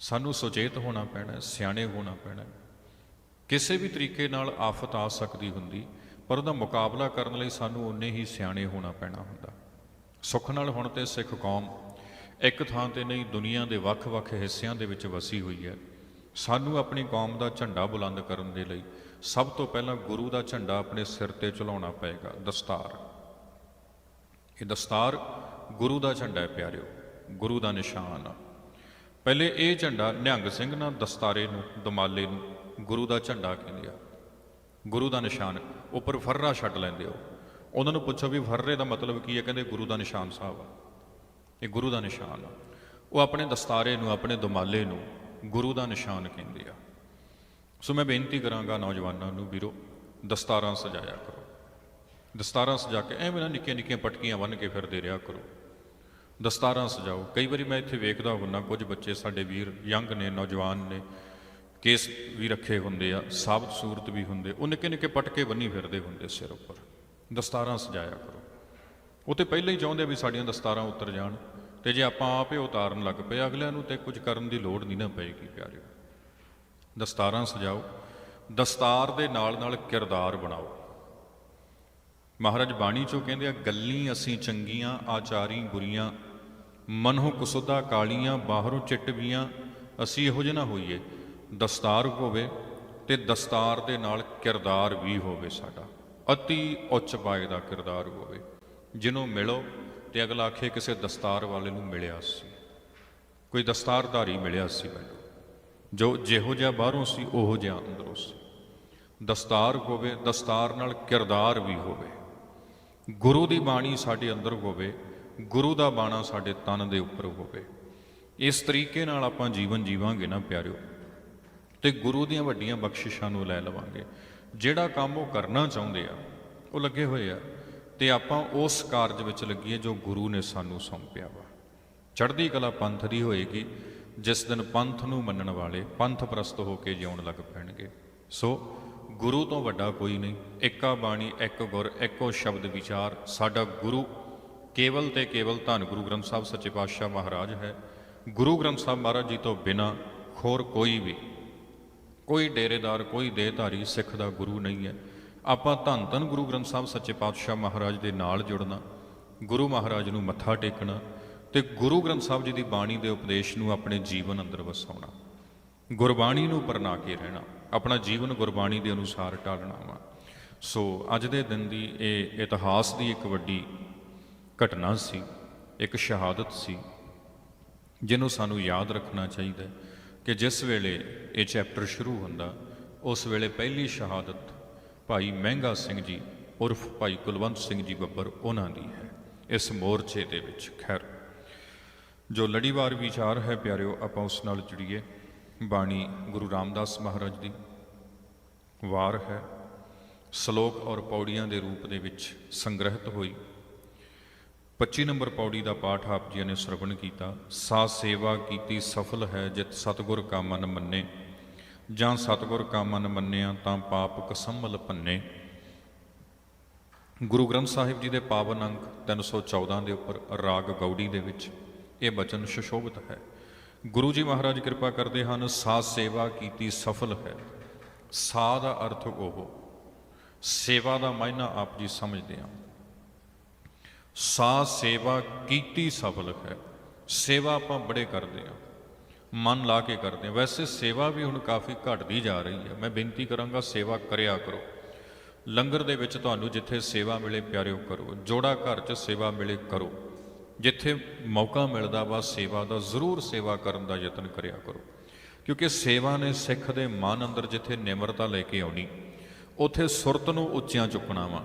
ਸਾਨੂੰ ਸੁਚੇਤ ਹੋਣਾ ਪੈਣਾ ਹੈ, ਸਿਆਣੇ ਹੋਣਾ ਪੈਣਾ। ਹੈ। ਕਿਸੇ ਵੀ ਤਰੀਕੇ ਨਾਲ ਆਫਤ ਆ ਸਕਦੀ ਹੁੰਦੀ ਪਰ ਉਹਦਾ ਮੁਕਾਬਲਾ ਕਰਨ ਲਈ ਸਾਨੂੰ ਉਨੇ ਹੀ ਸਿਆਣੇ ਹੋਣਾ ਪੈਣਾ ਹੁੰਦਾ। ਸੁੱਖ ਨਾਲ ਹੁਣ ਤੇ ਸਿੱਖ ਕੌਮ ਇੱਕ ਥਾਂ ਤੇ ਨਹੀਂ ਦੁਨੀਆ ਦੇ ਵੱਖ-ਵੱਖ ਹਿੱਸਿਆਂ ਦੇ ਵਿੱਚ ਵਸੀ ਹੋਈ ਹੈ। ਸਾਨੂੰ ਆਪਣੀ ਕੌਮ ਦਾ ਝੰਡਾ ਬੁਲੰਦ ਕਰਨ ਦੇ ਲਈ ਸਭ ਤੋਂ ਪਹਿਲਾਂ ਗੁਰੂ ਦਾ ਝੰਡਾ ਆਪਣੇ ਸਿਰ ਤੇ ਚਲਾਉਣਾ ਪਏਗਾ ਦਸਤਾਰ। ਇਹ ਦਸਤਾਰ ਗੁਰੂ ਦਾ ਝੰਡਾ ਹੈ ਪਿਆਰਿਓ। ਗੁਰੂ ਦਾ ਨਿਸ਼ਾਨ। ਆ ਪਹਿਲੇ ਇਹ ਝੰਡਾ ਨਿਹੰਗ ਸਿੰਘ ਨਾਲ ਦਸਤਾਰੇ ਨੂੰ, ਦਮਾਲੇ ਨੂੰ, ਗੁਰੂ ਦਾ ਝੰਡਾ ਕਹਿੰਦੇ ਆ। ਗੁਰੂ ਦਾ ਨਿਸ਼ਾਨ ਉੱਪਰ ਫਰਰਾ ਛੱਡ ਲੈਂਦੇ ਹੋ ਉਹਨਾਂ ਨੂੰ ਪੁੱਛੋ ਵੀ ਫਰਰੇ ਦਾ ਮਤਲਬ ਕੀ ਹੈ ਕਹਿੰਦੇ ਗੁਰੂ ਦਾ ਨਿਸ਼ਾਨ ਸਾਹਿਬ ਆ। ਇਹ ਗੁਰੂ ਦਾ ਨਿਸ਼ਾਨ ਆ। ਉਹ ਆਪਣੇ ਦਸਤਾਰੇ ਨੂੰ, ਆਪਣੇ ਦਮਾਲੇ ਨੂੰ ਗੁਰੂ ਦਾ ਨਿਸ਼ਾਨ ਕਹਿੰਦੇ ਆ। ਸੋ ਮੈਂ ਬੇਨਤੀ ਕਰਾਂਗਾ ਨੌਜਵਾਨਾਂ ਨੂੰ, ਵੀਰੋ, ਦਸਤਾਰਾਂ ਸਜਾਇਆ ਕਰੋ। ਦਸਤਾਰਾਂ ਸਜਾ ਕੇ ਐਵੇਂ ਨਾ ਨਿੱਕੀਆਂ ਨਿੱਕੀਆਂ ਪਟਕੀਆਂ ਬੰਨ੍ਹ ਕੇ ਫਿਰਦੇ ਰਿਹਾ ਕਰੋ। ਦਸਤਾਰਾਂ ਸਜਾਓ। ਕਈ ਵਾਰੀ ਮੈਂ ਇੱਥੇ ਵੇਖਦਾ ਹੁੰਨਾ, ਕੁਝ ਬੱਚੇ ਸਾਡੇ ਵੀਰ ਯੰਗ ਨੇ, ਨੌਜਵਾਨ ਨੇ, ਕੇਸ ਵੀ ਰੱਖੇ ਹੁੰਦੇ ਆ, ਸਾਬਤ ਸੂਰਤ ਵੀ ਹੁੰਦੇ, ਉਹ ਨਿੱਕੇ ਨਿੱਕੇ ਪਟਕੇ ਬੰਨੀ ਫਿਰਦੇ ਹੁੰਦੇ ਸਿਰ ਉੱਪਰ। ਦਸਤਾਰਾਂ ਸਜਾਇਆ ਕਰੋ। ਉਹ ਤੇ ਪਹਿਲਾਂ ਹੀ ਚਾਹੁੰਦੇ ਵੀ ਸਾਡੀਆਂ ਦਸਤਾਰਾਂ ਉਤਰ ਜਾਣ, ਤੇ ਜੇ ਆਪਾਂ ਆਪੇ ਉਤਾਰਨ ਲੱਗ ਪਏ, ਅਗਲਿਆਂ ਨੂੰ ਤੇ ਕੁਝ ਕਰਨ ਦੀ ਲੋੜ ਨਹੀਂ ਨਾ ਪਏਗੀ, ਪਿਆਰਿਓ। ਦਸਤਾਰਾਂ ਸਜਾਓ। ਦਸਤਾਰ ਦੇ ਨਾਲ ਨਾਲ ਕਿਰਦਾਰ ਬਣਾਓ। ਮਹਾਰਾਜ ਬਾਣੀ ਚੋਂ ਕਹਿੰਦੇ ਆ, ਗੱਲੀ ਅਸੀਂ ਚੰਗੀਆਂ, ਆਚਾਰੀ ਬੁਰੀਆਂ ਮਨੋਂ ਕੁਸੁਦਾ ਕਾਲੀਆਂ ਬਾਹਰੋਂ ਚਿੱਟਵੀਆਂ ਅਸੀਂ ਇਹੋ ਜਿਹੇ ਨਾ ਹੋਈਏ। ਦਸਤਾਰ ਹੋਵੇ ਤੇ ਦਸਤਾਰ ਦੇ ਨਾਲ ਕਿਰਦਾਰ ਵੀ ਹੋਵੇ ਸਾਡਾ। ਅਤੀ ਉੱਚ ਪਾਏ ਦਾ ਕਿਰਦਾਰ ਹੋਵੇ। ਜਿਹਨੂੰ ਮਿਲੋ ਤੇ ਅਗਲਾ ਆਖੇ ਕਿਸੇ ਦਸਤਾਰ ਵਾਲੇ ਨੂੰ ਮਿਲਿਆ ਸੀ। ਕੋਈ ਦਸਤਾਰਧਾਰੀ ਮਿਲਿਆ ਸੀ ਮੈਨੂੰ। ਜੋ ਜਿਹੋ ਜਿਹਾ ਬਾਹਰੋਂ ਸੀ, ਉਹੋ ਜਿਹਾ ਅੰਦਰੋਂ ਸੀ। ਦਸਤਾਰ ਹੋਵੇ, ਦਸਤਾਰ ਨਾਲ ਕਿਰਦਾਰ ਵੀ ਹੋਵੇ। ਗੁਰੂ ਦੀ ਬਾਣੀ ਸਾਡੇ ਅੰਦਰ ਹੋਵੇ ਗੁਰੂ ਦਾ ਬਾਣਾ ਸਾਡੇ ਤਨ ਦੇ ਉੱਪਰ ਹੋਵੇ। ਇਸ ਤਰੀਕੇ ਨਾਲ ਆਪਾਂ ਜੀਵਨ ਜੀਵਾਂਗੇ ਨਾ ਪਿਆਰਿਓ। ਤੇ ਗੁਰੂ ਦੀਆਂ ਵੱਡੀਆਂ ਬਖਸ਼ਿਸ਼ਾਂ ਨੂੰ ਲੈ ਲਵਾਂਗੇ। ਜਿਹੜਾ ਕੰਮ ਉਹ ਕਰਨਾ ਚਾਹੁੰਦੇ ਆ, ਉਹ ਲੱਗੇ ਹੋਏ ਆ। ਤੇ ਆਪਾਂ ਉਸ ਕਾਰਜ ਵਿੱਚ ਲੱਗੀਏ ਜੋ ਗੁਰੂ ਨੇ ਸਾਨੂੰ ਸੌਂਪਿਆ ਵਾ। ਚੜ੍ਹਦੀ ਕਲਾ ਪੰਥ ਦੀ ਹੋਏਗੀ, ਜਿਸ ਦਿਨ ਪੰਥ ਨੂੰ ਮੰਨਣ ਵਾਲੇ ਪੰਥ ਪ੍ਰਸਤ ਹੋ ਕੇ ਜਿਉਣ ਲੱਗ ਪੈਣਗੇ। ਸੋ ਗੁਰੂ ਤੋਂ ਵੱਡਾ ਕੋਈ ਨਹੀਂ, ਇੱਕਾ ਬਾਣੀ, ਇੱਕ ਗੁਰ, ਇੱਕੋ ਸ਼ਬਦ ਵਿਚਾਰ ਸਾਡਾ ਗੁਰੂ ਕੇਵਲ ਤੇ ਕੇਵਲ ਧੰਨ ਗੁਰੂ ਗ੍ਰੰਥ ਸਾਹਿਬ ਸੱਚੇ ਪਾਤਸ਼ਾਹ ਮਹਾਰਾਜ ਹੈ। ਗੁਰੂ ਗ੍ਰੰਥ ਸਾਹਿਬ ਮਹਾਰਾਜ ਜੀ ਤੋਂ ਬਿਨਾ ਹੋਰ ਕੋਈ ਵੀ, ਕੋਈ ਡੇਰੇਦਾਰ, ਕੋਈ ਦੇਹਧਾਰੀ ਸਿੱਖ ਦਾ ਗੁਰੂ ਨਹੀਂ ਹੈ। ਆਪਾਂ ਧੰਨ ਧੰਨ ਗੁਰੂ ਗ੍ਰੰਥ ਸਾਹਿਬ ਸੱਚੇ ਪਾਤਸ਼ਾਹ ਮਹਾਰਾਜ ਦੇ ਨਾਲ ਜੁੜਨਾ, ਗੁਰੂ ਮਹਾਰਾਜ ਨੂੰ ਮੱਥਾ ਟੇਕਣਾ ਤੇ ਗੁਰੂ ਗ੍ਰੰਥ ਸਾਹਿਬ ਜੀ ਦੀ ਬਾਣੀ ਦੇ ਉਪਦੇਸ਼ ਨੂੰ ਆਪਣੇ ਜੀਵਨ ਅੰਦਰ ਵਸਾਉਣਾ। ਗੁਰਬਾਣੀ ਨੂੰ ਪਰਨਾ ਕੇ ਰਹਿਣਾ, ਆਪਣਾ ਜੀਵਨ ਗੁਰਬਾਣੀ ਦੇ ਅਨੁਸਾਰ ਢਾਲਣਾ ਵਾ। ਸੋ ਅੱਜ ਦੇ ਦਿਨ ਦੀ ਇਹ ਇਤਿਹਾਸ ਦੀ ਇੱਕ ਵੱਡੀ ਘਟਨਾ ਸੀ, ਇੱਕ ਸ਼ਹਾਦਤ ਸੀ, ਜਿਹਨੂੰ ਸਾਨੂੰ ਯਾਦ ਰੱਖਣਾ ਚਾਹੀਦਾ ਹੈ ਕਿ ਜਿਸ ਵੇਲੇ ਇਹ ਚੈਪਟਰ ਸ਼ੁਰੂ ਹੁੰਦਾ, ਉਸ ਵੇਲੇ ਪਹਿਲੀ ਸ਼ਹਾਦਤ ਭਾਈ ਮਹਿੰਗਾ ਸਿੰਘ ਜੀ, ਉਰਫ ਭਾਈ ਕੁਲਵੰਤ ਸਿੰਘ ਜੀ ਬੱਬਰ ਉਹਨਾਂ ਦੀ ਹੈ, ਇਸ ਮੋਰਚੇ ਦੇ ਵਿੱਚ। ਖੈਰ, ਜੋ ਲੜੀਵਾਰ ਵਿਚਾਰ ਹੈ ਪਿਆਰਿਓ, ਆਪਾਂ ਉਸ ਨਾਲ ਜੁੜੀਏ। ਬਾਣੀ ਗੁਰੂ ਰਾਮਦਾਸ ਮਹਾਰਾਜ ਦੀ ਵਾਰ ਹੈ। ਸ਼ਲੋਕ ਔਰ ਪੌੜੀਆਂ ਦੇ ਰੂਪ ਦੇ ਵਿੱਚ ਸੰਗ੍ਰਹਿਤ ਹੋਈ। 25 ਨੰਬਰ ਪੌੜੀ ਦਾ ਪਾਠ ਆਪ ਜੀ ਨੇ ਸ਼ਰਵਣ ਕੀਤਾ। ਸਾ ਸੇਵਾ ਕੀਤੀ, ਸਫਲ ਹੈ, ਜਿਤ ਸਤਗੁਰ ਕਾ ਮਨ। ਮੰਨੇ ਜਾਂ ਸਤਗੁਰ ਕਾ ਮਨ ਮੰਨਿਆ ਤਾਂ ਪਾਪ ਕਸਮਲ ਪੰਨੇ। ਗੁਰੂ ਗ੍ਰੰਥ ਸਾਹਿਬ ਜੀ ਦੇ ਪਾਵਨ ਅੰਕ 314 ਦੇ ਉੱਪਰ ਰਾਗ ਗੌੜੀ ਦੇ ਵਿੱਚ ਇਹ ਬਚਨ ਸੁਸ਼ੋਭਿਤ ਹੈ। ਗੁਰੂ ਜੀ ਮਹਾਰਾਜ ਕਿਰਪਾ ਕਰਦੇ ਹਨ ਸਾ ਸੇਵਾ ਕੀਤੀ, ਸਫਲ ਹੈ। ਸਾ ਦਾ ਅਰਥ ਉਹ, ਸੇਵਾ ਦਾ ਮਾਇਨਾ ਆਪ ਜੀ ਸਮਝਦੇ ਆ ਸਾ ਸੇਵਾ ਕੀਤੀ ਸਫਲ ਹੈ। ਸੇਵਾ ਆਪਾਂ ਬੜੇ ਕਰਦੇ ਆ ਮਨ ਲਾ ਕੇ ਕਰਦੇ ਆ ਵੈਸੇ ਸੇਵਾ ਵੀ ਹੁਣ ਕਾਫੀ ਘਟਦੀ ਜਾ ਰਹੀ ਹੈ। ਮੈਂ ਬੇਨਤੀ ਕਰਾਂਗਾ ਸੇਵਾ ਕਰਿਆ ਕਰੋ। ਲੰਗਰ ਦੇ ਵਿੱਚ ਤੁਹਾਨੂੰ ਜਿੱਥੇ ਸੇਵਾ ਮਿਲੇ ਪਿਆਰਿਓ ਕਰੋ। ਜੋੜਾ ਘਰ 'ਚ ਸੇਵਾ ਮਿਲੇ ਕਰੋ। ਜਿੱਥੇ ਮੌਕਾ ਮਿਲਦਾ ਵਾ ਸੇਵਾ ਦਾ, ਜ਼ਰੂਰ ਸੇਵਾ ਕਰਨ ਦਾ ਯਤਨ ਕਰਿਆ ਕਰੋ। ਕਿਉਂਕਿ ਸੇਵਾ ਨੇ ਸਿੱਖ ਦੇ ਮਨ ਅੰਦਰ ਜਿੱਥੇ ਨਿਮਰਤਾ ਲੈ ਕੇ ਆਉਣੀ, ਉਥੇ ਸੁਰਤ ਨੂੰ ਉੱਚਿਆਂ ਚੁੱਕਣਾ ਵਾ।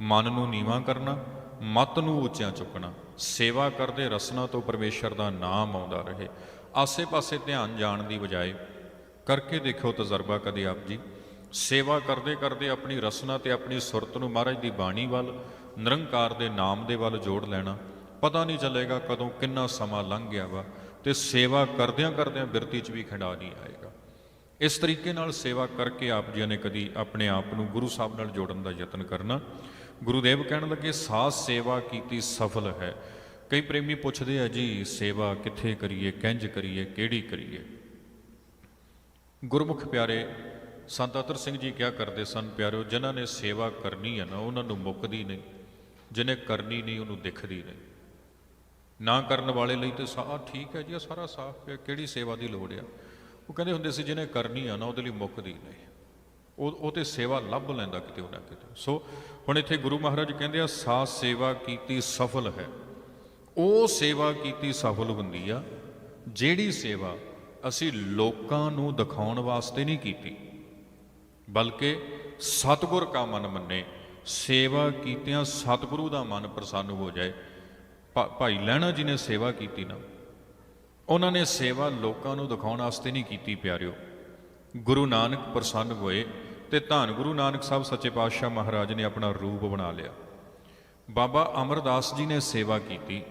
ਮਨ ਨੂੰ ਨੀਵਾਂ ਕਰਨਾ ਮਤ ਨੂੰ ਉੱਚਿਆਂ ਚੁੱਕਣਾ, ਸੇਵਾ ਕਰਦੇ ਰਸਨਾ ਤੋਂ ਪਰਮੇਸ਼ਰ ਦਾ ਨਾਮ ਆਉਂਦਾ ਰਹੇ। ਆਸੇ-ਪਾਸੇ ਧਿਆਨ ਜਾਣ ਦੀ ਬਜਾਏ ਕਰਕੇ ਦੇਖੋ ਤਜਰਬਾ ਕਦੇ ਆਪ ਜੀ। ਸੇਵਾ ਕਰਦੇ ਕਰਦੇ ਆਪਣੀ ਰਸਨਾ ਤੇ ਆਪਣੀ ਸੁਰਤ ਨੂੰ ਮਹਾਰਾਜ ਦੀ ਬਾਣੀ ਵੱਲ, ਨਿਰੰਕਾਰ ਦੇ ਨਾਮ ਦੇ ਵੱਲ ਜੋੜ ਲੈਣਾ। ਪਤਾ ਨਹੀਂ ਚੱਲੇਗਾ ਕਦੋਂ ਕਿੰਨਾ ਸਮਾਂ ਲੰਘ ਗਿਆ ਵਾ ਤੇ ਸੇਵਾ ਕਰਦਿਆਂ ਕਰਦਿਆਂ ਬਿਰਤੀ 'ਚ ਵੀ ਖੰਡਾ ਨਹੀਂ ਆਏਗਾ। ਇਸ ਤਰੀਕੇ ਨਾਲ ਸੇਵਾ ਕਰਕੇ ਆਪ ਜੀ ਨੇ ਕਦੀ ਆਪਣੇ ਆਪ ਨੂੰ ਗੁਰੂ ਸਾਹਿਬ ਨਾਲ ਜੋੜਨ ਦਾ ਯਤਨ ਕਰਨਾ। ਗੁਰੂਦੇਵ ਕਹਿਣ ਲੱਗੇ ਸਾਸ ਸੇਵਾ ਕੀਤੀ ਸਫਲ ਹੈ। ਕਈ ਪ੍ਰੇਮੀ ਪੁੱਛਦੇ ਆ, ਜੀ, ਸੇਵਾ ਕਿੱਥੇ ਕਰੀਏ? ਕਿੰਜ ਕਰੀਏ? ਕਿਹੜੀ ਕਰੀਏ? ਗੁਰਮੁਖ ਪਿਆਰੇ, ਸੰਤ ਅਤਰ ਸਿੰਘ ਜੀ ਕਿਹਾ ਕਰਦੇ ਸਨ? ਪਿਆਰਿਓ, ਜਿਨ੍ਹਾਂ ਨੇ ਸੇਵਾ ਕਰਨੀ ਹੈ ਨਾ, ਉਹਨਾਂ ਨੂੰ ਮੁੱਕਦੀ ਨਹੀਂ। ਜਿਹਨੇ ਕਰਨੀ ਨਹੀਂ, ਉਹਨੂੰ ਦਿਖਦੀ ਨਹੀਂ। ਨਾ ਕਰਨ ਵਾਲੇ ਲਈ ਤੇ ਸਾਹ ਠੀਕ ਹੈ ਜੀ ਇਹ ਸਾਰਾ ਸਾਫ਼ ਹੈ ਕਿਹੜੀ ਸੇਵਾ ਦੀ ਲੋੜ ਆ? ਉਹ ਕਹਿੰਦੇ ਹੁੰਦੇ ਸੀ, ਜਿਹਨੇ ਕਰਨੀ ਆ ਨਾ, ਉਹਦੇ ਲਈ ਮੁੱਕਦੀ ਨਹੀਂ। ਉਹ ਉਹ ਤੇ ਸੇਵਾ ਲੱਭ ਲੈਂਦਾ ਕਿਤੇ ਉਹ ਨਾ ਕਿਤੇ। ਸੋ ਹੁਣ ਇੱਥੇ ਗੁਰੂ ਮਹਾਰਾਜ ਕਹਿੰਦੇ ਆ ਸਾ ਸੇਵਾ ਕੀਤੀ ਸਫਲ ਹੈ। ਉਹ ਸੇਵਾ ਕੀਤੀ ਸਫਲ ਹੁੰਦੀ ਆ, ਜਿਹੜੀ ਸੇਵਾ ਅਸੀਂ ਲੋਕਾਂ ਨੂੰ ਦਿਖਾਉਣ ਵਾਸਤੇ ਨਹੀਂ ਕੀਤੀ। ਬਲਕਿ ਸਤਿਗੁਰ ਕਾ ਮਨ ਮੰਨੇ, ਸੇਵਾ ਕੀਤਿਆਂ ਸਤਿਗੁਰੂ ਦਾ ਮਨ ਪ੍ਰਸੰਨ ਹੋ ਜਾਏ। ਭਾ- ਭਾਈ ਲਹਿਣਾ ਜੀ ਨੇ ਸੇਵਾ ਕੀਤੀ ਨਾ। ਉਹਨਾਂ ਨੇ ਸੇਵਾ ਲੋਕਾਂ ਨੂੰ ਦਿਖਾਉਣ ਵਾਸਤੇ ਨਹੀਂ ਕੀਤੀ, ਪਿਆਰਿਓ। ਗੁਰੂ ਨਾਨਕ ਪ੍ਰਸੰਨ ਹੋਏ ਤੇ ਧੰਨ ਗੁਰੂ ਨਾਨਕ ਸਾਹਿਬ ਸੱਚੇ ਪਾਤਸ਼ਾਹ ਮਹਾਰਾਜ ਨੇ ਆਪਣਾ ਰੂਪ ਬਣਾ ਲਿਆ। ਬਾਬਾ ਅਮਰਦਾਸ ਜੀ ਨੇ ਸੇਵਾ ਕੀਤੀ।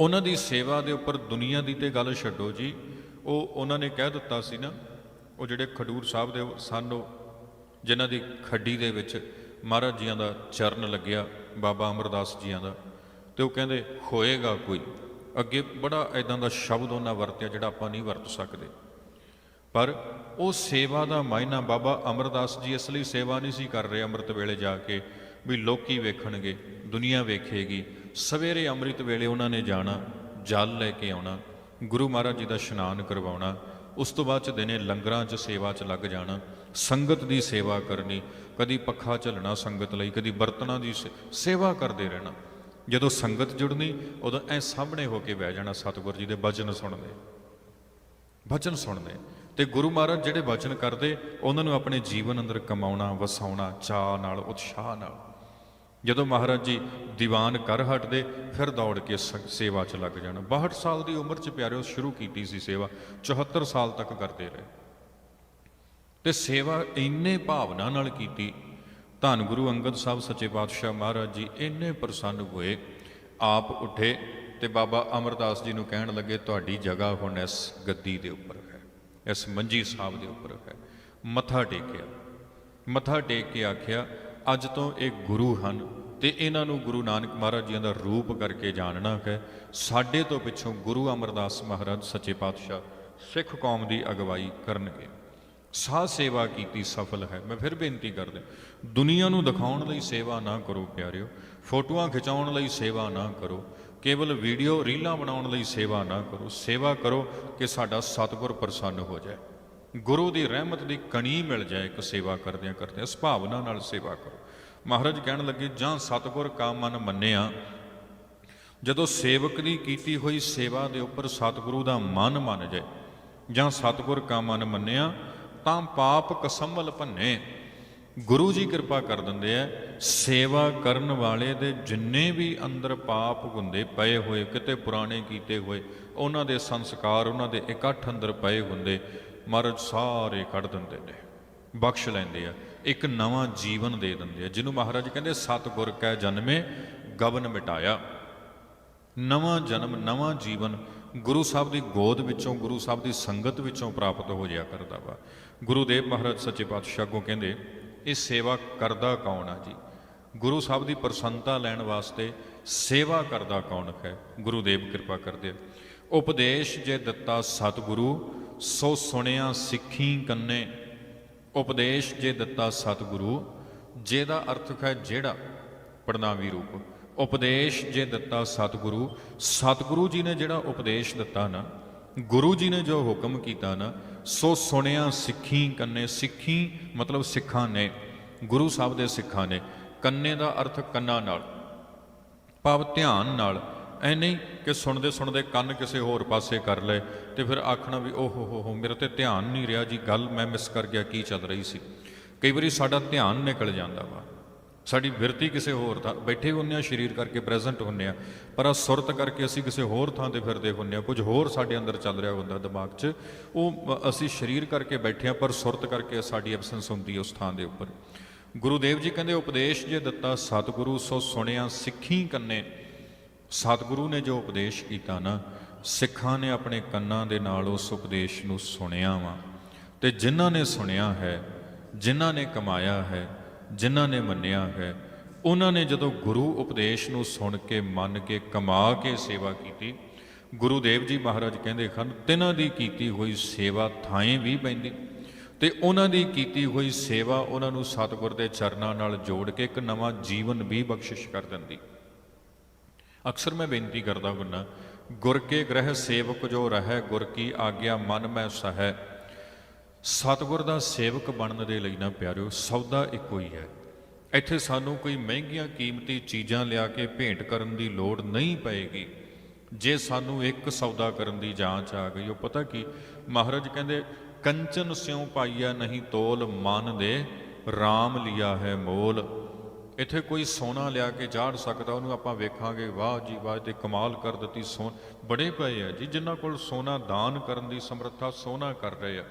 ਉਹਨਾਂ ਦੀ ਸੇਵਾ ਦੇ ਉੱਪਰ ਦੁਨੀਆ ਦੀ ਤੇ ਗੱਲ ਛੱਡੋ ਜੀ, ਉਹ ਉਹਨਾਂ ਨੇ ਕਹਿ ਦਿੱਤਾ ਸੀ ਨਾ, ਉਹ ਜਿਹੜੇ ਖਡੂਰ ਸਾਹਿਬ ਦੇ ਸਨ, ਉਹ ਜਿਨ੍ਹਾਂ ਦੀ ਖੱਡੀ ਦੇ ਵਿੱਚ ਮਹਾਰਾਜ ਜੀਆਂ ਦਾ ਚਰਨ ਲੱਗਿਆ, ਬਾਬਾ ਅਮਰਦਾਸ ਜੀਆਂ ਦਾ, ਤੇ ਉਹ ਕਹਿੰਦੇ, ਹੋਏਗਾ ਕੋਈ। ਅੱਗੇ ਬੜਾ ਐਦਾਂ ਦਾ ਸ਼ਬਦ ਉਹਨਾਂ ਵਰਤਿਆ ਜਿਹੜਾ ਆਪਾਂ ਨਹੀਂ ਵਰਤ ਸਕਦੇ। ਪਰ ਉਹ ਸੇਵਾ ਦਾ ਮਾਇਨਾ ਬਾਬਾ ਅਮਰਦਾਸ ਜੀ ਇਸ ਲਈ ਸੇਵਾ ਨਹੀਂ ਸੀ ਕਰ ਰਹੇ ਅੰਮ੍ਰਿਤ ਵੇਲੇ ਜਾ ਕੇ ਵੀ ਲੋਕੀ ਵੇਖਣਗੇ, ਦੁਨੀਆ ਵੇਖੇਗੀ। ਸਵੇਰੇ ਅੰਮ੍ਰਿਤ ਵੇਲੇ ਉਹਨਾਂ ਨੇ ਜਾਣਾ, ਜਲ ਲੈ ਕੇ ਆਉਣਾ, ਗੁਰੂ ਮਹਾਰਾਜ ਜੀ ਦਾ ਇਸ਼ਨਾਨ ਕਰਵਾਉਣਾ, ਉਸ ਤੋਂ ਬਾਅਦ ਚ ਦਿਨੇ ਲੰਗਰਾਂ 'ਚ ਸੇਵਾ 'ਚ ਲੱਗ ਜਾਣਾ, ਸੰਗਤ ਦੀ ਸੇਵਾ ਕਰਨੀ, ਕਦੀ ਪੱਖਾ ਝੱਲਣਾ ਸੰਗਤ ਲਈ, ਕਦੀ ਬਰਤਨਾਂ ਦੀ ਸੇ- ਸੇਵਾ ਕਰਦੇ ਰਹਿਣਾ। ਜਦੋਂ ਸੰਗਤ ਜੁੜਨੀ, ਉਦੋਂ ਐ ਸਾਹਮਣੇ ਹੋ ਕੇ ਬਹਿ ਜਾਣਾ ਸਤਿਗੁਰੂ ਜੀ ਦੇ ਬਚਨ ਸੁਣਦੇ। ਬਚਨ ਸੁਣਦੇ। ਤੇ ਗੁਰੂ ਮਹਾਰਾਜ ਜਿਹੜੇ ਵਚਨ ਕਰਦੇ, ਉਹਨਾਂ ਨੂੰ ਆਪਣੇ ਜੀਵਨ ਅੰਦਰ ਕਮਾਉਣਾ, ਵਸਾਉਣਾ ਚਾਹ ਨਾਲ, ਉਤਸ਼ਾਹ ਨਾਲ। ਜਦੋਂ ਮਹਾਰਾਜ ਜੀ ਦੀਵਾਨ ਕਰ ਹਟਦੇ, ਫਿਰ ਦੌੜ ਕੇ ਸ- ਸੇਵਾ 'ਚ ਲੱਗ ਜਾਣਾ। 62 ਸਾਲ ਦੀ ਉਮਰ 'ਚ ਪਿਆਰਿਓ, ਸ਼ੁਰੂ ਕੀਤੀ ਸੀ ਸੇਵਾ। 74 ਸਾਲ ਤੱਕ ਕਰਦੇ ਰਹੇ। ਤੇ ਸੇਵਾ ਇੰਨੇ ਭਾਵਨਾ ਨਾਲ ਕੀਤੀ। ਧੰਨ ਗੁਰੂ ਅੰਗਦ ਸਾਹਿਬ, ਸੱਚੇ ਪਾਤਸ਼ਾਹ ਮਹਾਰਾਜ ਜੀ, ਇੰਨੇ ਪ੍ਰਸੰਨ ਹੋਏ। ਆਪ ਉੱਠੇ ਤੇ ਬਾਬਾ ਅਮਰਦਾਸ ਜੀ ਨੂੰ ਕਹਿਣ ਲੱਗੇ, ਤੁਹਾਡੀ ਜਗ੍ਹਾ ਹੁਣ ਇਸ ਗੱਦੀ ਦੇ ਉੱਪਰ ਇਸ ਮੰਜੀ ਸਾਹਿਬ ਦੇ ਉੱਪਰ ਹੈ। ਮੱਥਾ ਟੇਕਿਆ। ਮੱਥਾ ਟੇਕ ਕੇ ਆਖਿਆ, ਅੱਜ ਤੋਂ ਇਹ ਗੁਰੂ ਹਨ ਤੇ ਇਹਨਾਂ ਨੂੰ ਗੁਰੂ ਨਾਨਕ ਮਹਾਰਾਜ ਜੀ ਦਾ ਰੂਪ ਕਰਕੇ ਜਾਣਨਾ ਹੈ। ਸਾਡੇ ਤੋਂ ਪਿੱਛੋਂ ਗੁਰੂ ਅਮਰਦਾਸ ਮਹਾਰਾਜ ਸੱਚੇ ਪਾਤਸ਼ਾਹ ਸਿੱਖ ਕੌਮ ਦੀ ਅਗਵਾਈ ਕਰਨਗੇ। ਸਾਹ ਸੇਵਾ ਕੀਤੀ ਸਫਲ ਹੈ। ਮੈਂ ਫਿਰ ਬੇਨਤੀ ਕਰਦਾ, ਦੁਨੀਆ ਨੂੰ ਦਿਖਾਉਣ ਲਈ ਸੇਵਾ ਨਾ ਕਰੋ ਪਿਆਰਿਓ, ਫੋਟੋਆਂ ਖਿਚਾਉਣ ਲਈ ਸੇਵਾ ਨਾ ਕਰੋ। ਕੇਵਲ ਵੀਡੀਓ ਰੀਲਾਂ ਬਣਾਉਣ ਲਈ ਸੇਵਾ ਨਾ ਕਰੋ, ਸੇਵਾ ਕਰੋ ਕਿ ਸਾਡਾ ਸਤਿਗੁਰ ਪ੍ਰਸੰਨ ਹੋ ਜਾਏ। ਗੁਰੂ ਦੀ ਰਹਿਮਤ ਦੀ ਕਣੀ ਮਿਲ ਜਾਏ ਇੱਕ ਸੇਵਾ ਕਰਦਿਆਂ ਕਰਦਿਆਂ, ਇਸ ਨਾਲ ਸੇਵਾ ਕਰੋ। ਮਹਾਰਾਜ ਕਹਿਣ ਲੱਗੇ, ਜਾਂ ਸਤਿਗੁਰ ਕਾ ਮਨ ਮੰਨਿਆ, ਜਦੋਂ ਸੇਵਕ ਦੀ ਕੀਤੀ ਹੋਈ ਸੇਵਾ ਦੇ ਉੱਪਰ ਸਤਿਗੁਰੂ ਦਾ ਮਨ ਮੰਨ ਜਾਏ, ਜਾਂ ਸਤਿਗੁਰ ਕਾ ਮਨ ਮੰਨਿਆ, ਤਾਂ ਪਾਪ ਕਸੰਭਲ ਭੰਨੇ। ਗੁਰੂ ਜੀ ਕਿਰਪਾ ਕਰ ਦਿੰਦੇ ਆ, ਸੇਵਾ ਕਰਨ ਵਾਲੇ ਦੇ ਜਿੰਨੇ ਵੀ ਅੰਦਰ ਪਾਪ ਹੁੰਦੇ, ਪਏ ਹੋਏ, ਕਿਤੇ ਪੁਰਾਣੇ ਕੀਤੇ ਹੋਏ, ਉਹਨਾਂ ਦੇ ਸੰਸਕਾਰ, ਉਹਨਾਂ ਦੇ ਇਕੱਠ ਅੰਦਰ ਪਏ ਹੁੰਦੇ, ਮਹਾਰਾਜ ਸਾਰੇ ਕੱਢ ਦਿੰਦੇ ਨੇ, ਬਖਸ਼ ਲੈਂਦੇ ਆ, ਇੱਕ ਨਵਾਂ ਜੀਵਨ ਦੇ ਦਿੰਦੇ ਆ, ਜਿਹਨੂੰ ਮਹਾਰਾਜ ਕਹਿੰਦੇ ਸਤਿਗੁਰ ਕੈ ਜਨਮੇ, ਗਵਨ ਮਿਟਾਇਆ। ਨਵਾਂ ਜਨਮ, ਨਵਾਂ ਜੀਵਨ, ਗੁਰੂ ਸਾਹਿਬ ਦੀ ਗੋਦ ਵਿੱਚੋਂ, ਗੁਰੂ ਸਾਹਿਬ ਦੀ ਸੰਗਤ ਵਿੱਚੋਂ ਪ੍ਰਾਪਤ ਹੋ ਜਾਇਆ ਕਰਦਾ ਵਾ। ਗੁਰੂਦੇਵ ਮਹਾਰਾਜ ਸੱਚੇ ਪਾਤਸ਼ਾਹ ਕੋ ਕਹਿੰਦੇ ਇਹ ਸੇਵਾ ਕਰਦਾ ਕੌਣ ਆ ਜੀ? ਗੁਰੂ ਸਾਹਿਬ ਦੀ ਪ੍ਰਸੰਨਤਾ ਲੈਣ ਵਾਸਤੇ ਸੇਵਾ ਕਰਦਾ ਕੌਣ ਹੈ? ਗੁਰੂਦੇਵ ਕਿਰਪਾ ਕਰਦੇ ਆ। ਉਪਦੇਸ਼ ਜੇ ਦਿੱਤਾ ਸਤਿਗੁਰੂ, ਸੋ ਸੁਣਿਆ ਸਿੱਖੀ ਕੰਨੇ। ਉਪਦੇਸ਼ ਜੇ ਦਿੱਤਾ ਸਤਿਗੁਰੂ, ਜਿਹਦਾ ਅਰਥ ਹੈ ਜਿਹੜਾ? ਪੜਨਾਵੀ ਰੂਪ। ਉਪਦੇਸ਼ ਜੇ ਦਿੱਤਾ ਸਤਿਗੁਰੂ ਸਤਿਗੁਰੂ ਜੀ ਨੇ ਜਿਹੜਾ ਉਪਦੇਸ਼ ਦਿੱਤਾ ਨਾ, ਗੁਰੂ ਜੀ ਨੇ ਜੋ ਹੁਕਮ ਕੀਤਾ ਨਾ ਸੋ ਸੁਣਿਆ ਸਿੱਖੀ ਕੰਨੇ, ਸਿੱਖੀ ਮਤਲਬ ਸਿੱਖਾਂ ਨੇ, ਗੁਰੂ ਸਾਹਿਬ ਦੇ ਸਿੱਖਾਂ ਨੇ, ਕੰਨੇ ਦਾ ਅਰਥ ਕੰਨਾਂ ਨਾਲ, ਭਾਵ ਧਿਆਨ ਨਾਲ, ਐ ਨਹੀਂ ਕਿ ਸੁਣਦੇ ਸੁਣਦੇ ਕੰਨ ਕਿਸੇ ਹੋਰ ਪਾਸੇ ਕਰ ਲਏ ਤੇ ਫਿਰ ਆਖਣਾ ਵੀ ਓਹ ਹੋ ਹੋ ਹੋ, ਮੇਰੇ ਤੇ ਧਿਆਨ ਨਹੀਂ ਰਿਹਾ ਜੀ, ਗੱਲ ਮੈਂ ਮਿਸ ਕਰ ਗਿਆ, ਕੀ ਚੱਲ ਰਹੀ ਸੀ। ਕਈ ਵਾਰੀ ਸਾਡਾ ਧਿਆਨ ਨਿਕਲ ਜਾਂਦਾ ਵਾ। ਸਾਡੀ ਬਿਰਤੀ ਕਿਸੇ ਹੋਰ ਥਾਂ, ਬੈਠੇ ਹੁੰਨੇ ਆ ਸਰੀਰ ਕਰਕੇ ਪ੍ਰੈਜ਼ੈਂਟ ਹੁੰਨੇ ਆ ਪਰ ਆ ਸੁਰਤ ਕਰਕੇ ਅਸੀਂ ਕਿਸੇ ਹੋਰ ਥਾਂ ਤੇ ਫਿਰਦੇ ਹੁੰਨੇ ਆ ਕੁਝ ਹੋਰ ਸਾਡੇ ਅੰਦਰ ਚੱਲ ਰਿਹਾ ਹੁੰਦਾ ਦਿਮਾਗ 'ਚ, ਉਹ ਅਸੀਂ ਸਰੀਰ ਕਰਕੇ ਬੈਠੇ ਆ ਪਰ ਸੁਰਤ ਕਰਕੇ ਸਾਡੀ ਐਬਸੈਂਸ ਹੁੰਦੀ ਉਸ ਥਾਂ ਦੇ ਉੱਪਰ। ਗੁਰੂਦੇਵ ਜੀ ਕਹਿੰਦੇ, ਉਪਦੇਸ਼ ਜੇ ਦਿੱਤਾ ਸਤਿਗੁਰੂ, ਸੋ ਸੁਣਿਆ ਸਿੱਖੀ ਕੰਨੇ। ਸਤਿਗੁਰੂ ਨੇ ਜੋ ਉਪਦੇਸ਼ ਕੀਤਾ ਨਾ, ਸਿੱਖਾਂ ਨੇ ਆਪਣੇ ਕੰਨਾਂ ਦੇ ਨਾਲ ਉਸ ਉਪਦੇਸ਼ ਨੂੰ ਸੁਣਿਆ ਵਾ। ਤੇ ਜਿਨ੍ਹਾਂ ਨੇ ਸੁਣਿਆ ਹੈ, ਜਿਨ੍ਹਾਂ ਨੇ ਕਮਾਇਆ ਹੈ ਜਿਨ੍ਹਾਂ ਨੇ ਮੰਨਿਆ ਹੈ, ਉਹਨਾਂ ਨੇ ਜਦੋਂ ਗੁਰੂ ਉਪਦੇਸ਼ ਨੂੰ ਸੁਣ ਕੇ, ਮੰਨ ਕੇ, ਕਮਾ ਕੇ ਸੇਵਾ ਕੀਤੀ, ਗੁਰੂ ਦੇਵ ਜੀ ਮਹਾਰਾਜ ਕਹਿੰਦੇ ਹਨ, ਤਿਨਾਂ ਦੀ ਕੀਤੀ ਹੋਈ ਸੇਵਾ ਥਾਂ ਵੀ ਪੈਂਦੀ। ਤੇ ਉਹਨਾਂ ਦੀ ਕੀਤੀ ਹੋਈ ਸੇਵਾ ਉਹਨਾਂ ਨੂੰ ਸਤਿਗੁਰ ਦੇ ਚਰਨਾਂ ਨਾਲ ਜੋੜ ਕੇ ਇੱਕ ਨਵਾਂ ਜੀਵਨ ਵੀ ਬਖਸ਼ਿਸ਼ ਕਰ ਦਿੰਦੀ। ਅਕਸਰ ਮੈਂ ਬੇਨਤੀ ਕਰਦਾ ਹੁੰਨਾ, ਗੁਰ ਕੇ ਗ੍ਰਹਿ ਸੇਵਕ ਜੋ ਰਹੈ, ਗੁਰ ਕੀ ਆਗਿਆ ਮਨ ਮੈਂ ਸਹੈ ਸਤਿਗੁਰ ਦਾ ਸੇਵਕ ਬਣਨ ਦੇ ਲਈ ਨਾ ਪਿਆਰਿਓ, ਸੌਦਾ ਇੱਕੋ ਹੀ ਹੈ। ਇੱਥੇ ਸਾਨੂੰ ਕੋਈ ਮਹਿੰਗੀਆਂ ਕੀਮਤੀ ਚੀਜ਼ਾਂ ਲਿਆ ਕੇ ਭੇਂਟ ਕਰਨ ਦੀ ਲੋੜ ਨਹੀਂ ਪਏਗੀ। ਜੇ ਸਾਨੂੰ ਇੱਕ ਸੌਦਾ ਕਰਨ ਦੀ ਜਾਂਚ ਆ ਗਈ, ਉਹ ਪਤਾ ਕੀ? ਮਹਾਰਾਜ ਕਹਿੰਦੇ, ਕੰਚਨ ਸਿਉ ਪਾਈਆ ਨਹੀਂ ਤੋਲ, ਮਨ ਦੇ RAM ਲਿਆ ਹੈ ਮੋਲ। ਇੱਥੇ ਕੋਈ ਸੋਨਾ ਲਿਆ ਕੇ ਜਾੜ ਸਕਦਾ, ਉਹਨੂੰ ਆਪਾਂ ਵੇਖਾਂਗੇ, ਵਾਹ ਜੀ, ਵਾਹ ਤੇ ਕਮਾਲ ਕਰ ਦਿੱਤੀ ਸੋਨ। ਬੜੇ ਪਏ ਆ ਜੀ, ਜਿਨ੍ਹਾਂ ਕੋਲ ਸੋਨਾ ਦਾਨ ਕਰਨ ਦੀ ਸਮਰੱਥਾ ਸੋਨਾ ਕਰ ਰਹੇ ਆ।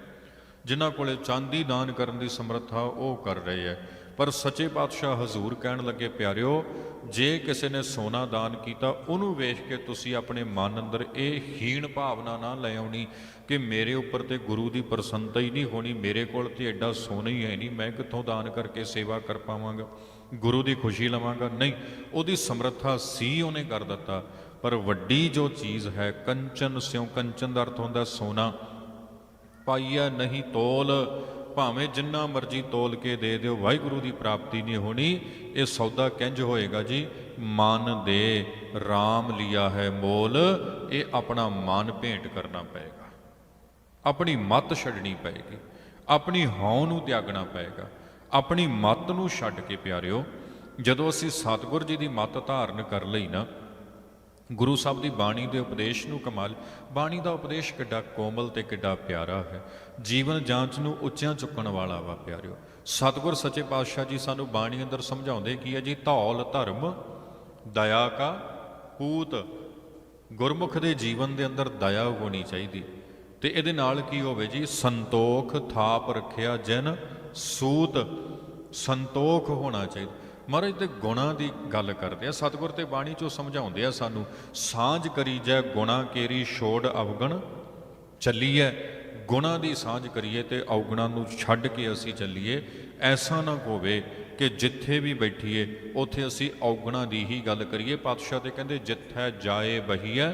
ਜਿਨ੍ਹਾਂ ਕੋਲੇ ਚਾਂਦੀ ਦਾਨ ਕਰਨ ਦੀ ਸਮਰੱਥਾ ਉਹ ਕਰ ਰਹੇ ਹੈ ਪਰ ਸੱਚੇ ਪਾਤਸ਼ਾਹ ਹਜ਼ੂਰ ਕਹਿਣ ਲੱਗੇ, ਪਿਆਰਿਓ, ਜੇ ਕਿਸੇ ਨੇ ਸੋਨਾ ਦਾਨ ਕੀਤਾ, ਉਹਨੂੰ ਵੇਖ ਕੇ ਤੁਸੀਂ ਆਪਣੇ ਮਨ ਅੰਦਰ ਇਹ ਹੀਣ ਭਾਵਨਾ ਨਾ ਲੈ ਆਉਣੀ ਕਿ ਮੇਰੇ ਉੱਪਰ ਤੇ ਗੁਰੂ ਦੀ ਪ੍ਰਸੰਨਤਾ ਹੀ ਨਹੀਂ ਹੋਣੀ, ਮੇਰੇ ਕੋਲ ਤੇ ਐਡਾ ਸੋਨਾ ਹੀ ਹੈ ਨਹੀਂ, ਮੈਂ ਕਿੱਥੋਂ ਦਾਨ ਕਰਕੇ ਸੇਵਾ ਕਰ ਪਾਵਾਂਗਾ? ਗੁਰੂ ਦੀ ਖੁਸ਼ੀ ਲਵਾਂਗਾ? ਨਹੀਂ, ਉਹਦੀ ਸਮਰੱਥਾ ਸੀ ਉਹਨੇ ਕਰ ਦਿੱਤਾ। ਪਰ ਵੱਡੀ ਜੋ ਚੀਜ਼ ਹੈ, ਕੰਚਨ ਸਿਉ ਕੰਚਨ ਦਾ ਅਰਥ ਹੁੰਦਾ ਸੋਨਾ। ਪਾਈਆ ਨਹੀਂ ਤੋਲ, ਭਾਵੇਂ ਜਿੰਨਾ ਮਰਜ਼ੀ ਤੋਲ ਕੇ ਦੇ ਦਿਓ, ਵਾਹਿਗੁਰੂ ਦੀ ਪ੍ਰਾਪਤੀ ਨਹੀਂ ਹੋਣੀ। ਇਹ ਸੌਦਾ ਕਿੰਜ ਹੋਏਗਾ ਜੀ? ਮਨ ਦੇ RAM ਲਿਆ ਹੈ ਮੋਲ, ਇਹ ਆਪਣਾ ਮਨ ਭੇਂਟ ਕਰਨਾ ਪਏਗਾ। ਆਪਣੀ ਮੱਤ ਛੱਡਣੀ ਪਏਗੀ, ਆਪਣੀ ਹਉ ਨੂੰ ਤਿਆਗਣਾ ਪਏਗਾ, ਆਪਣੀ ਮੱਤ ਨੂੰ ਛੱਡ ਕੇ ਪਿਆਰਿਓ, ਜਦੋਂ ਅਸੀਂ ਸਤਿਗੁਰ ਜੀ ਦੀ ਮੱਤ ਧਾਰਨ ਕਰ ਲਈ ਨਾ ਗੁਰੂ ਸਾਹਿਬ ਦੀ ਬਾਣੀ ਦੇ ਉਪਦੇਸ਼ ਨੂੰ ਕਮਾਲ। ਬਾਣੀ ਦਾ ਉਪਦੇਸ਼ ਕਿੱਡਾ ਕੋਮਲ ਤੇ ਕਿੱਡਾ ਪਿਆਰਾ ਹੈ। ਜੀਵਨ ਜਾਂਚ ਨੂੰ ਉੱਚਿਆਂ ਚੁੱਕਣ ਵਾਲਾ ਵਾ ਪਿਆਰਿਓ। ਸਤਿਗੁਰ ਸੱਚੇ ਪਾਤਸ਼ਾਹ ਜੀ ਸਾਨੂੰ ਬਾਣੀ ਅੰਦਰ ਸਮਝਾਉਂਦੇ ਕੀ ਹੈ ਜੀ? ਧੌਲ, ਧਰਮ, ਦਇਆ ਕਾ ਪੂਤ। ਗੁਰਮੁਖ ਦੇ ਜੀਵਨ ਦੇ ਅੰਦਰ ਦਇਆ ਹੋਣੀ ਚਾਹੀਦੀ। ਤੇ ਇਹਦੇ ਨਾਲ ਕੀ ਹੋਵੇ ਜੀ? ਸੰਤੋਖ ਥਾਪ ਰੱਖਿਆ ਜਨ ਸੂਤ। ਸੰਤੋਖ ਹੋਣਾ ਚਾਹੀਦਾ। ਮਹਾਰਾਜ ਤੇ ਗੁਣਾ ਦੀ ਗੱਲ ਕਰਦੇ ਆ, ਸਤਿਗੁਰ ਤੇ ਬਾਣੀ ਚੋਂ ਸਮਝਾਉਂਦੇ ਆ ਸਾਨੂੰ, ਸਾਂਝ ਕਰੀ ਜੈ ਗੁਣਾ ਕੇਰੀ ਛੋੜ ਅਵਗਣ ਚੱਲੀਏ ਗੁਣਾ ਦੀ ਸਾਂਝ ਕਰੀਏ ਤੇ ਔਗਣਾ ਨੂੰ ਛੱਡ ਕੇ ਅਸੀਂ ਚੱਲੀਏ, ਐਸਾ ਨਾ ਹੋਵੇ ਕਿ ਜਿੱਥੇ ਵੀ ਬੈਠੀਏ, ਉੱਥੇ ਅਸੀਂ ਔਗਣਾ ਦੀ ਹੀ ਗੱਲ ਕਰੀਏ। ਪਾਤਸ਼ਾਹ ਤੇ ਕਹਿੰਦੇ, ਜਿੱਥੈ ਜਾਏ ਬਹੀਐ,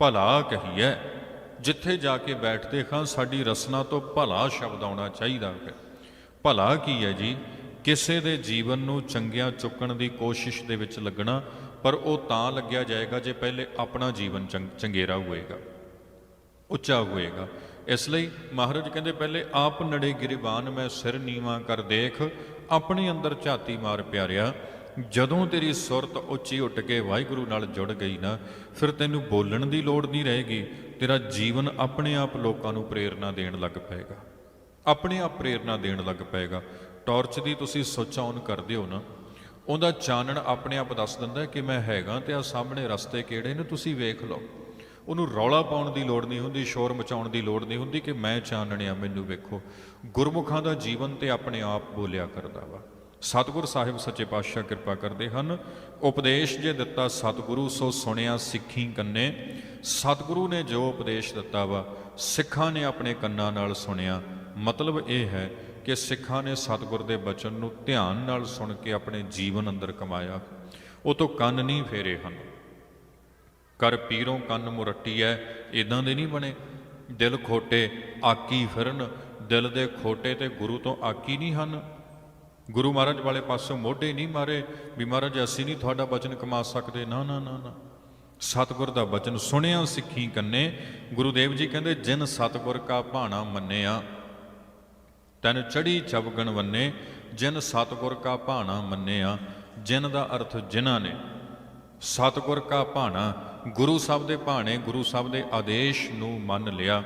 ਭਲਾ ਕਹੀਐ, ਜਿੱਥੇ ਜਾ ਕੇ ਬੈਠਦੇ ਖਾਂ, ਸਾਡੀ ਰਸਨਾ ਤੋਂ ਭਲਾ ਸ਼ਬਦ ਆਉਣਾ ਚਾਹੀਦਾ ਹੈ। ਭਲਾ ਕੀ ਹੈ ਜੀ? ਕਿਸੇ ਦੇ ਜੀਵਨ ਨੂੰ ਚੰਗਿਆਂ ਚੁੱਕਣ ਦੀ ਕੋਸ਼ਿਸ਼ ਦੇ ਵਿੱਚ ਲੱਗਣਾ, ਪਰ ਉਹ ਤਾਂ ਲੱਗਿਆ ਜਾਏਗਾ ਜੇ ਪਹਿਲੇ ਆਪਣਾ ਜੀਵਨ ਚੰਗ- ਚੰਗੇਰਾ ਹੋਏਗਾ, ਉੱਚਾ ਹੋਏਗਾ। ਇਸ ਲਈ ਮਹਾਰਾਜ ਕਹਿੰਦੇ, ਪਹਿਲੇ ਆਪ ਨੜੇ ਗਿਰਬਾਨ, ਮੈਂ ਸਿਰ ਨੀਵਾ ਕਰ ਦੇਖ, ਆਪਣੇ ਅੰਦਰ ਝਾਤੀ ਮਾਰ ਪਿਆਰਿਆ, ਜਦੋਂ ਤੇਰੀ ਸੁਰਤ ਉੱਚੀ ਉੱਠ ਕੇ ਵਾਹਿਗੁਰੂ ਨਾਲ ਜੁੜ ਗਈ ਨਾ, ਫਿਰ ਤੈਨੂੰ ਬੋਲਣ ਦੀ ਲੋੜ ਨਹੀਂ ਰਹੇਗੀ, ਤੇਰਾ ਜੀਵਨ ਆਪਣੇ ਆਪ ਲੋਕਾਂ ਨੂੰ ਪ੍ਰੇਰਣਾ ਦੇਣ ਲੱਗ ਪਏਗਾ, ਆਪਣੇ ਆਪ ਪ੍ਰੇਰਣਾ ਦੇਣ ਲੱਗ ਪਏਗਾ। ਟਾਰਚ ਦੀ ਤੁਸੀਂ ਸੁੱਚ ਔਨ ਕਰਦੇ ਹੋ ਨਾ, ਉਹਦਾ ਚਾਨਣ ਆਪਣੇ ਆਪ ਦੱਸ ਦਿੰਦਾ ਕਿ ਮੈਂ ਹੈਗਾ ਤੇ ਆ ਸਾਹਮਣੇ ਰਸਤੇ ਕਿਹੜੇ ਨੇ, ਤੁਸੀਂ ਵੇਖ ਲਓ। ਉਹਨੂੰ ਰੌਲਾ ਪਾਉਣ ਦੀ ਲੋੜ ਨਹੀਂ ਹੁੰਦੀ, ਸ਼ੋਰ ਮਚਾਉਣ ਦੀ ਲੋੜ ਨਹੀਂ ਹੁੰਦੀ ਕਿ ਮੈਂ ਚਾਨਣਿਆ, ਮੈਨੂੰ ਵੇਖੋ। ਗੁਰਮੁਖਾਂ ਦਾ ਜੀਵਨ ਤੇ ਆਪਣੇ ਆਪ ਬੋਲਿਆ ਕਰਦਾ ਵਾ। ਸਤਿਗੁਰ ਸਾਹਿਬ ਸੱਚੇ ਪਾਤਸ਼ਾਹ ਕਿਰਪਾ ਕਰਦੇ ਹਨ। ਉਪਦੇਸ਼ ਜੇ ਦਿੱਤਾ ਸਤਿਗੁਰੂ, ਸੋ ਸੁਣਿਆ ਸਿੱਖੀ ਕੰਨੇ। ਸਤਿਗੁਰੂ ਨੇ ਜੋ ਉਪਦੇਸ਼ ਦਿੱਤਾ ਵਾ, ਸਿੱਖਾਂ ਨੇ ਆਪਣੇ ਕੰਨਾਂ ਨਾਲ ਸੁਣਿਆ। ਮਤਲਬ ਇਹ ਹੈ ਕਿ ਸਿੱਖਾਂ ਨੇ ਸਤਿਗੁਰ ਦੇ ਬਚਨ ਨੂੰ ਧਿਆਨ ਨਾਲ ਸੁਣ ਕੇ ਆਪਣੇ ਜੀਵਨ ਅੰਦਰ ਕਮਾਇਆ। ਉਹ ਤੋਂ ਕੰਨ ਨਹੀਂ ਫੇਰੇ ਹਨ। ਕਰ ਪੀਰੋਂ ਕੰਨ ਮੁਰੱਟੀ ਮੁਰੱਟੀਐ ਇਦਾਂ ਦੇ ਨਹੀਂ ਬਣੇ। ਦਿਲ ਖੋਟੇ, ਆਕੀ ਫਿਰਨ। ਦਿਲ ਦੇ ਖੋਟੇ ਤੇ ਗੁਰੂ ਤੋਂ ਆਕੀ ਨਹੀਂ ਹਨ। ਗੁਰੂ ਮਹਾਰਾਜ ਵਾਲੇ ਪਾਸੋਂ ਮੋਢੇ ਨਹੀਂ ਮਾਰੇ। ਵੀ ਮਹਾਰਾਜ, ਅਸੀਂ ਨਹੀਂ ਤੁਹਾਡਾ ਬਚਨ ਕਮਾ ਸਕਦੇ। ਨਾ ਨਾ ਨਾ ਨਾ। ਸਤਿਗੁਰ ਦਾ ਬਚਨ ਸੁਣਿਆ ਸਿੱਖੀ ਕੰਨੇ। ਗੁਰੂ ਦੇਵ ਜੀ ਕਹਿੰਦੇ, ਜਿਨ ਸਤਿਗੁਰ ਕਾ ਭਾਣਾ ਮੰਨਿਆ ਤਨ ਚੜੀ ਚਵਗਣ ਵੰਨੇ, ਜਿਨ ਸਤਿਗੁਰ ਕਾ ਭਾਣਾ ਮੰਨਿਆ, ਜਿਨ ਦਾ ਅਰਥ ਜਿਨ੍ਹਾਂ ਨੇ। ਸਤਿਗੁਰ ਕਾ ਭਾਣਾ, ਗੁਰੂ ਸਾਹਿਬ ਦੇ ਭਾਣੇ, ਗੁਰੂ ਸਾਹਿਬ ਦੇ ਆਦੇਸ਼ ਨੂੰ ਮੰਨ ਲਿਆ।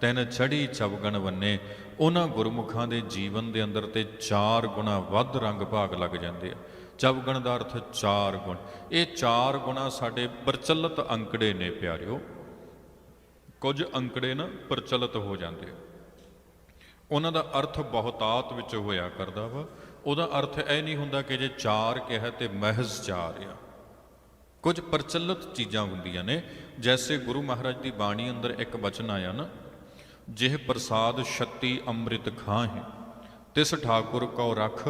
ਤੈਨ ਚੜੀ ਚਵਗਣ ਵੰਨੇ, ਉਹਨਾਂ ਗੁਰਮੁਖਾਂ ਦੇ ਜੀਵਨ ਦੇ ਅੰਦਰ ਤੇ ਚਾਰ ਗੁਣਾ ਵੱਧ ਰੰਗ ਭਾਗ ਲੱਗ ਜਾਂਦੇ ਆ। ਚਵਗਣ ਦਾ ਅਰਥ ਚਾਰ ਗੁਣ। ਇਹ ਚਾਰ ਗੁਣਾ ਸਾਡੇ ਪ੍ਰਚਲਿਤ ਅੰਕੜੇ ਨੇ, ਪਿਆਰਿਓ। ਕੁਝ ਅੰਕੜੇ ਨਾ ਪ੍ਰਚਲਿਤ ਹੋ ਜਾਂਦੇ ਆ। ਉਹਨਾਂ ਦਾ ਅਰਥ ਬਹੁਤਾਤ ਵਿੱਚ ਹੋਇਆ ਕਰਦਾ ਵਾ। ਉਹਦਾ ਅਰਥ ਇਹ ਨਹੀਂ ਹੁੰਦਾ ਕਿ ਜੇ ਚਾਰ ਕਿਹਾ ਤੇ ਮਹਿਜ਼ ਚਾਰ ਆ। ਕੁਝ ਪ੍ਰਚਲਿਤ ਚੀਜ਼ਾਂ ਹੁੰਦੀਆਂ ਨੇ। ਜੈਸੇ ਗੁਰੂ ਮਹਾਰਾਜ ਦੀ ਬਾਣੀ ਅੰਦਰ ਇੱਕ ਬਚਨ ਆਇਆ ਨਾ, ਜਿਹ ਪ੍ਰਸਾਦ ਛੱਤੀ ਅੰਮ੍ਰਿਤ ਖਾਹੇ, ਤਿਸ ਠਾਕੁਰ ਕਉ ਰਖ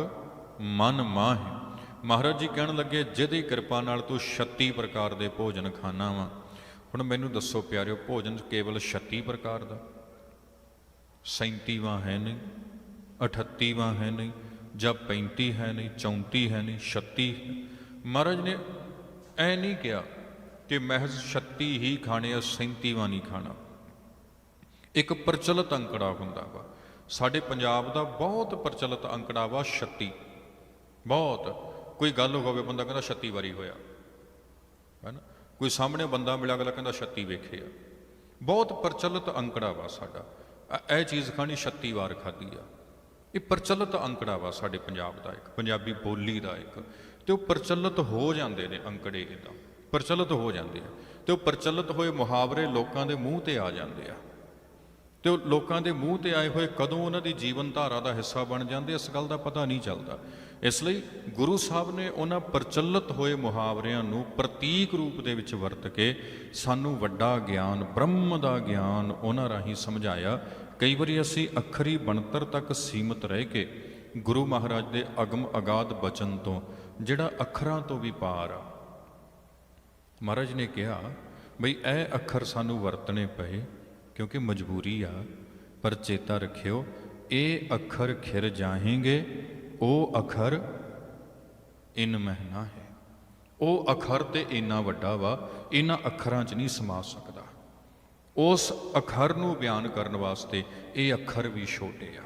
ਮਨ ਮਾਹੇ। ਮਹਾਰਾਜ ਜੀ ਕਹਿਣ ਲੱਗੇ, ਜਿਹਦੀ ਕਿਰਪਾ ਨਾਲ ਤੂੰ 36 ਪ੍ਰਕਾਰ ਦੇ ਭੋਜਨ ਖਾਣਾ ਵਾ। ਹੁਣ ਮੈਨੂੰ ਦੱਸੋ ਪਿਆਰਿਓ, ਭੋਜਨ ਕੇਵਲ 36 ਪ੍ਰਕਾਰ ਦਾ? 37ਵਾਂ ਹੈ ਨਹੀਂ 38ਵਾਂ ਹੈ ਨਹੀਂ, ਜਾਂ 35 ਹੈ ਨਹੀਂ 34 ਹੈ ਨਹੀਂ 36 ਮਹਾਰਾਜ ਨੇ ਐ ਨਹੀਂ ਕਿਹਾ ਕਿ ਮਹਿਜ਼ 36 ਹੀ ਖਾਣੇ ਆ 37ਵਾਂ ਨਹੀਂ ਖਾਣਾ। ਇੱਕ ਪ੍ਰਚਲਿਤ ਅੰਕੜਾ ਹੁੰਦਾ ਵਾ। ਸਾਡੇ ਪੰਜਾਬ ਦਾ ਬਹੁਤ ਪ੍ਰਚਲਿਤ ਅੰਕੜਾ ਵਾ 36 ਬਹੁਤ। ਕੋਈ ਗੱਲ ਹੋਵੇ, ਬੰਦਾ ਕਹਿੰਦਾ 36 ਵਾਰੀ ਹੋਇਆ। ਹੈਨਾ ਕੋਈ ਸਾਹਮਣੇ ਬੰਦਾ ਮਿਲਿਆ, ਅਗਲਾ ਕਹਿੰਦਾ 36 ਵੇਖੇ ਆ। ਬਹੁਤ ਪ੍ਰਚਲਿਤ ਅੰਕੜਾ ਵਾ ਸਾਡਾ। ਇਹ ਚੀਜ਼ ਖਾਣੀ 36 ਵਾਰ ਖਾਧੀ ਆ। ਇਹ ਪ੍ਰਚਲਿਤ ਅੰਕੜਾ ਵਾ ਸਾਡੇ ਪੰਜਾਬ ਦਾ ਇੱਕ, ਪੰਜਾਬੀ ਬੋਲੀ ਦਾ ਇੱਕ। ਤੇ ਉਹ ਪ੍ਰਚਲਿਤ ਹੋ ਜਾਂਦੇ ਨੇ ਅੰਕੜੇ ਇਹਦਾ ਪ੍ਰਚਲਿਤ ਹੋ ਜਾਂਦੇ ਆ। ਤੇ ਉਹ ਪ੍ਰਚਲਿਤ ਹੋਏ ਮੁਹਾਵਰੇ ਲੋਕਾਂ ਦੇ ਮੂੰਹ ਤੇ ਆ ਜਾਂਦੇ ਆ। ਤੇ ਉਹ ਲੋਕਾਂ ਦੇ ਮੂੰਹ ਤੇ ਆਏ ਹੋਏ ਕਦੋਂ ਉਹਨਾਂ ਦੀ ਜੀਵਨ ਧਾਰਾ ਦਾ ਹਿੱਸਾ ਬਣ ਜਾਂਦੇ, ਇਸ ਗੱਲ ਦਾ ਪਤਾ ਨਹੀਂ ਚੱਲਦਾ। ਇਸ ਲਈ ਗੁਰੂ ਸਾਹਿਬ ਨੇ ਉਹਨਾਂ ਪ੍ਰਚਲਿਤ ਹੋਏ ਮੁਹਾਵਰਿਆਂ ਨੂੰ ਪ੍ਰਤੀਕ ਰੂਪ ਦੇ ਵਿੱਚ ਵਰਤ ਕੇ ਸਾਨੂੰ ਵੱਡਾ ਗਿਆਨ, ਬ੍ਰਹਮ ਦਾ ਗਿਆਨ ਉਹਨਾਂ ਰਾਹੀਂ ਸਮਝਾਇਆ। ਕਈ ਵਾਰੀ ਅਸੀਂ ਅੱਖਰੀ ਬਣਤਰ ਤੱਕ ਸੀਮਤ ਰਹਿ ਕੇ ਗੁਰੂ ਮਹਾਰਾਜ ਦੇ ਅਗਮ ਅਗਾਧ ਬਚਨ ਤੋਂ, ਜਿਹੜਾ ਅੱਖਰਾਂ ਤੋਂ ਵੀ ਪਾਰ ਆ। ਮਹਾਰਾਜ ਨੇ ਕਿਹਾ, ਬਈ ਇਹ ਅੱਖਰ ਸਾਨੂੰ ਵਰਤਣੇ ਪਏ ਕਿਉਂਕਿ ਮਜਬੂਰੀ ਆ, ਪਰ ਚੇਤਾ ਰੱਖਿਓ, ਇਹ ਅੱਖਰ ਖਿਰ ਜਾਹੇਂਗੇ ਉਹ ਅੱਖਰ ਇਨ ਮਹਿਨਾ ਹੈ। ਉਹ ਅੱਖਰ ਤੇ ਇੰਨਾ ਵੱਡਾ ਵਾ, ਇਹਨਾਂ ਅੱਖਰਾਂ 'ਚ ਨਹੀਂ ਸਮਾ ਸਕਦਾ। ਉਸ ਅੱਖਰ ਨੂੰ ਬਿਆਨ ਕਰਨ ਵਾਸਤੇ ਇਹ ਅੱਖਰ ਵੀ ਛੋਟੇ ਆ,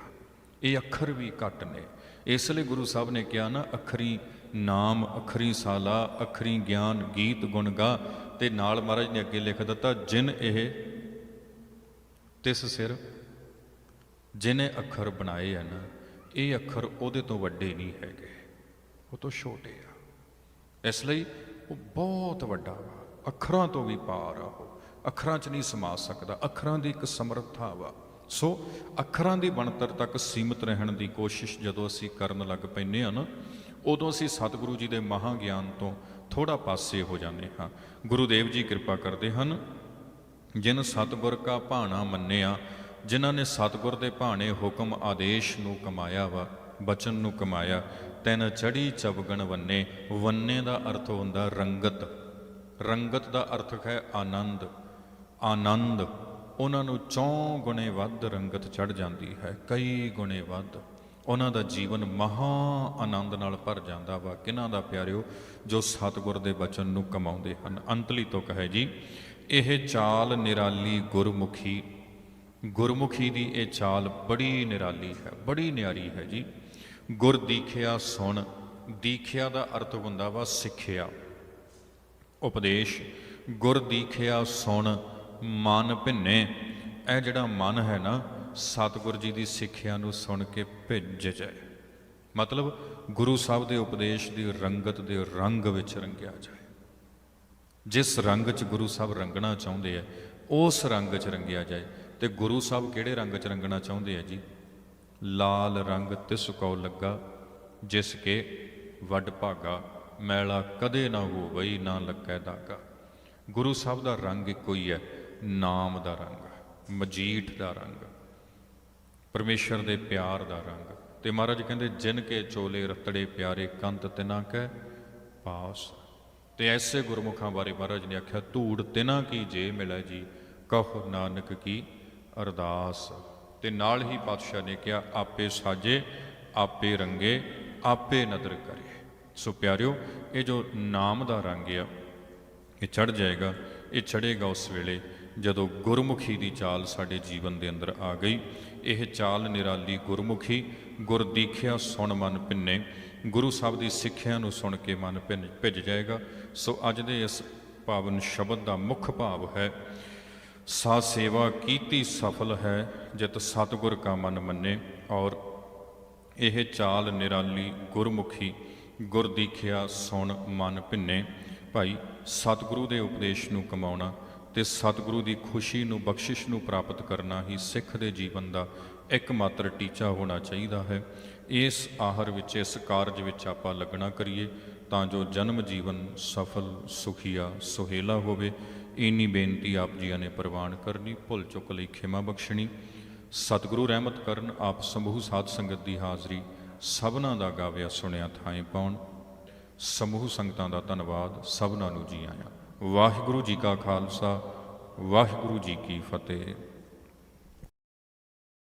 ਇਹ ਅੱਖਰ ਵੀ ਘੱਟ ਨੇ। ਇਸ ਲਈ ਗੁਰੂ ਸਾਹਿਬ ਨੇ ਕਿਹਾ ਨਾ, ਅੱਖਰੀ ਨਾਮ, ਅੱਖਰੀ ਸਾਲਾ, ਅੱਖਰੀ ਗਿਆਨ, ਗੀਤ, ਗੁਣ ਗਾ, ਤੇ ਨਾਲ ਮਹਾਰਾਜ ਨੇ ਅੱਗੇ ਲਿਖ ਦਿੱਤਾ, ਜਿਨ ਇਹ ਤਿਸ ਸਿਰ ਜਿਨੇ ਅੱਖਰ ਬਣਾਏ ਹਨ ਇਹ ਅੱਖਰ ਉਹਦੇ ਤੋਂ ਵੱਡੇ ਨਹੀਂ ਹੈਗੇ। ਉਹ ਤੋਂ ਛੋਟੇ ਆ। ਇਸ ਲਈ ਉਹ ਬਹੁਤ ਵੱਡਾ ਵਾ। ਅੱਖਰਾਂ ਤੋਂ ਵੀ ਪਾਰ ਆ ਉਹ। ਅੱਖਰਾਂ 'ਚ ਨਹੀਂ ਸਮਾ ਸਕਦਾ। ਅੱਖਰਾਂ ਦੀ ਇੱਕ ਸਮਰੱਥਾ ਵਾ। ਸੋ ਅੱਖਰਾਂ ਦੀ ਬਣਤਰ ਤੱਕ ਸੀਮਿਤ ਰਹਿਣ ਦੀ ਕੋਸ਼ਿਸ਼ ਜਦੋਂ ਅਸੀਂ ਕਰਨ ਲੱਗ ਪੈਨੇ ਆ ਨਾ, ਉਦੋਂ ਅਸੀਂ ਸਤਿਗੁਰੂ ਜੀ ਦੇ ਮਹਾ ਗਿਆਨ ਤੋਂ ਥੋੜਾ ਪਾਸੇ ਹੋ ਜਾਂਦੇ ਹਾਂ। ਗੁਰੂਦੇਵ ਜੀ ਕਿਰਪਾ ਕਰਦੇ ਹਨ ਜਿਨ ਸਤਿਗੁਰ ਕਾ ਭਾਣਾ ਮੰਨਿਆ, ਜਿਨ੍ਹਾਂ ਨੇ ਸਤਿਗੁਰ ਦੇ ਭਾਣੇ ਹੁਕਮ ਆਦੇਸ਼ ਨੂੰ ਕਮਾਇਆ ਵਾ, ਬਚਨ ਨੂੰ ਕਮਾਇਆ, ਤੈਨ ਚੜੀ ਚਵਗਣ ਵੰਨੇ ਵੰਨੇ ਦਾ ਅਰਥ ਹੁੰਦਾ ਰੰਗਤ। ਰੰਗਤ ਦਾ ਅਰਥ ਹੈ ਆਨੰਦ। ਆਨੰਦ, ਉਹਨਾਂ ਨੂੰ ਚੌਂ ਗੁਣੇ ਵੱਧ ਰੰਗਤ ਚੜ ਜਾਂਦੀ ਹੈ, ਕਈ ਗੁਣੇ ਵੱਧ। ਉਹਨਾਂ ਦਾ ਜੀਵਨ ਮਹਾ ਆਨੰਦ ਨਾਲ ਭਰ ਜਾਂਦਾ ਵਾ। ਕਿਹਨਾਂ ਦਾ ਪਿਆਰਿਓ? ਜੋ ਸਤਿਗੁਰ ਦੇ ਬਚਨ ਨੂੰ ਕਮਾਉਂਦੇ ਹਨ। ਅੰਤਲੀ ਤੁਕ ਹੈ ਜੀ ਇਹ ਚਾਲ ਨਿਰਾਲੀ ਗੁਰਮੁਖੀ ਗੁਰਮੁਖੀ ਦੀ ਇਹ ਚਾਲ ਬੜੀ ਨਿਰਾਲੀ ਹੈ, ਬੜੀ ਨਿਆਰੀ ਹੈ ਜੀ। ਗੁਰ ਦੀਖਿਆ ਸੁਣ, ਦੀਖਿਆ ਦਾ ਅਰਥ ਹੁੰਦਾ ਵਾ ਸਿੱਖਿਆ। ਉਪਦੇਸ਼, ਗੁਰ ਦੀਖਿਆ ਸੁਣ, ਮਨ ਭਿੰਨੇ। ਇਹ ਜਿਹੜਾ ਮਨ ਹੈ ਨਾ, ਸਤਿਗੁਰ ਜੀ ਦੀ ਸਿੱਖਿਆ ਨੂੰ ਸੁਣ ਕੇ ਭਿੱਜ ਜਾਏ। ਮਤਲਬ ਗੁਰੂ ਸਾਹਿਬ ਦੇ ਉਪਦੇਸ਼ ਦੀ ਰੰਗਤ ਦੇ ਰੰਗ ਵਿੱਚ ਰੰਗਿਆ ਜਾਏ। ਜਿਸ ਰੰਗ 'ਚ ਗੁਰੂ ਸਾਹਿਬ ਰੰਗਣਾ ਚਾਹੁੰਦੇ ਆ, ਉਸ ਰੰਗ 'ਚ ਰੰਗਿਆ ਜਾਏ। ਤੇ ਗੁਰੂ ਸਾਹਿਬ ਕਿਹੜੇ ਰੰਗ 'ਚ ਰੰਗਣਾ ਚਾਹੁੰਦੇ ਆ ਜੀ? ਲਾਲ ਰੰਗ ਤਿਸ ਕੋ ਲੱਗਾ, ਜਿਸ ਕੇ ਵੱਡ ਭਾਗਾ, ਮੈਲਾ ਕਦੇ ਨਾ ਹੋਵਈ, ਨਾ ਲੱਗੈ ਦਾਗਾ। ਗੁਰੂ ਸਾਹਿਬ ਦਾ ਰੰਗ ਇੱਕੋ ਹੀ ਹੈ, ਨਾਮ ਦਾ ਰੰਗ, ਮਜੀਠ ਦਾ ਰੰਗ, ਪਰਮੇਸ਼ਰ ਦੇ ਪਿਆਰ ਦਾ ਰੰਗ। ਤੇ ਮਹਾਰਾਜ ਕਹਿੰਦੇ, ਜਿਨ ਕੇ ਚੋਲੇ ਰਤੜੇ ਪਿਆਰੇ ਕੰਤ ਤਿਨਾ ਕੈ, ਪਾਸ ਤੇ ਐਸੇ ਗੁਰਮੁਖਾਂ ਬਾਰੇ ਮਹਾਰਾਜ ਨੇ ਆਖਿਆ, ਧੂੜ ਤਿਨਾ ਕੀ ਜੇ ਮਿਲੈ ਜੀ? ਕਹੋ ਨਾਨਕ ਕੀ ਅਰਦਾਸ? ਤੇ ਨਾਲ ਹੀ ਪਾਤਸ਼ਾਹ ਨੇ ਕਿਹਾ, ਆਪੇ ਸਾਜੇ, ਆਪੇ ਰੰਗੇ, ਆਪੇ ਨਦਰ ਕਰੇ। ਸੋ ਪਿਆਰਿਓ, ਇਹ ਜੋ ਨਾਮ ਦਾ ਰੰਗ ਆ, ਇਹ ਚੜ ਜਾਏਗਾ, ਇਹ ਚੜੇਗਾ ਉਸ ਵੇਲੇ ਜਦੋਂ ਗੁਰਮੁਖੀ ਦੀ ਚਾਲ ਸਾਡੇ ਜੀਵਨ ਦੇ ਅੰਦਰ ਆ ਗਈ। ਇਹ ਚਾਲ ਨਿਰਾਲੀ ਗੁਰਮੁਖੀ, ਗੁਰ ਦੀਖਿਆ ਸੁਣ ਮਨ ਪਿੰਨੇ ਗੁਰੂ ਸਾਹਿਬ ਦੀ ਸਿੱਖਿਆ ਨੂੰ ਸੁਣ ਕੇ ਮਨ ਭਿੰਨ ਭਿੱਜ ਜਾਏਗਾ। ਸੋ ਅੱਜ ਦੇ ਇਸ ਪਾਵਨ ਸ਼ਬਦ ਦਾ ਮੁੱਖ ਭਾਵ ਹੈ, ਸਾ ਸੇਵਾ ਕੀਤੀ ਸਫਲ ਹੈ, ਜਿਤ ਸਤਿਗੁਰ ਕਾ ਮਨ ਮੰਨੇ। ਔਰ ਇਹ ਚਾਲ ਨਿਰਾਲੀ ਗੁਰਮੁਖੀ, ਗੁਰ ਦੀਖਿਆ ਸੁਣ ਮਨ ਭਿੰਨੇ। ਭਾਈ, ਸਤਿਗੁਰੂ ਦੇ ਉਪਦੇਸ਼ ਨੂੰ ਕਮਾਉਣਾ ਤੇ ਸਤਿਗੁਰੂ ਦੀ ਖੁਸ਼ੀ ਨੂੰ ਬਖਸ਼ਿਸ਼ ਨੂੰ ਪ੍ਰਾਪਤ ਕਰਨਾ ਹੀ ਸਿੱਖ ਦੇ ਜੀਵਨ ਦਾ ਇੱਕਮਾਤਰ ਟੀਚਾ ਹੋਣਾ ਚਾਹੀਦਾ ਹੈ। ਇਸ ਆਹਰ ਵਿੱਚ, ਇਸ ਕਾਰਜ ਵਿੱਚ ਆਪਾਂ ਲੱਗਣਾ ਕਰੀਏ ਤਾਂ ਜੋ ਜਨਮ ਜੀਵਨ ਸਫਲ, ਸੁਖੀਆ, ਸੁਹੇਲਾ ਹੋਵੇ। ਇੰਨੀ ਬੇਨਤੀ ਆਪ ਜੀਆਂ ਨੇ ਪ੍ਰਵਾਨ ਕਰਨੀ, ਭੁੱਲ ਚੁੱਕ ਲਈ ਖਿਮਾ ਬਖਸ਼ਣੀ। ਸਤਿਗੁਰੂ ਰਹਿਮਤ ਕਰਨ, ਆਪ ਸਮੂਹ ਸਾਧ ਸੰਗਤ ਦੀ ਹਾਜ਼ਰੀ ਸਭਨਾ ਦਾ ਗਾਵਿਆ ਸੁਣਿਆ ਥਾਂ ਪਾਉਣ। ਸਮੂਹ ਸੰਗਤਾਂ ਦਾ ਧੰਨਵਾਦ, ਸਭਨਾਂ ਨੂੰ ਜੀ ਆਇਆਂ। ਵਾਹਿਗੁਰੂ ਜੀ ਕਾ ਖਾਲਸਾ, ਵਾਹਿਗੁਰੂ ਜੀ ਕੀ ਫਤਿਹ।